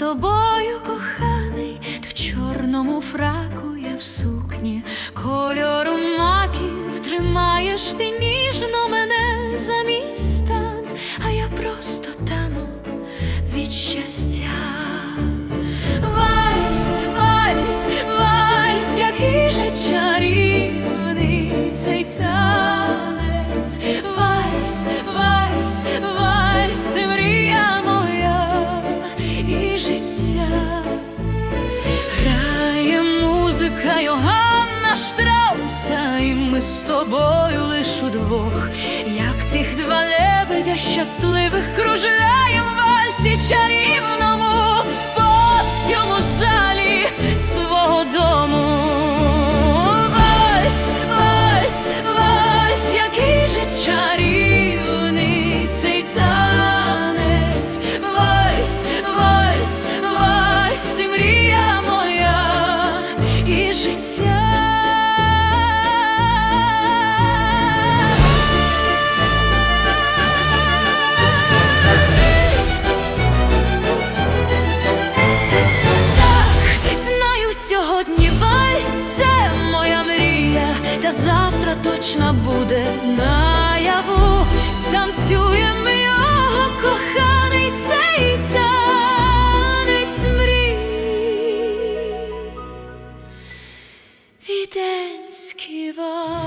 тобою, коханий, в чорному фраку я в сукні, кольору маків тримаєш ти ніжно мене за мій стан, а я просто тану від щастя. Вальс, вальс, вальс, який же чарівний цей танець. Музика Йоганна Штрауса, і ми з тобою лиш удвох, як тих два лебедя щасливих кружляєм вальсі чарівному Моє завтра точно буде наяву, станцюємо його коханий цей танець мрій Віденський вар.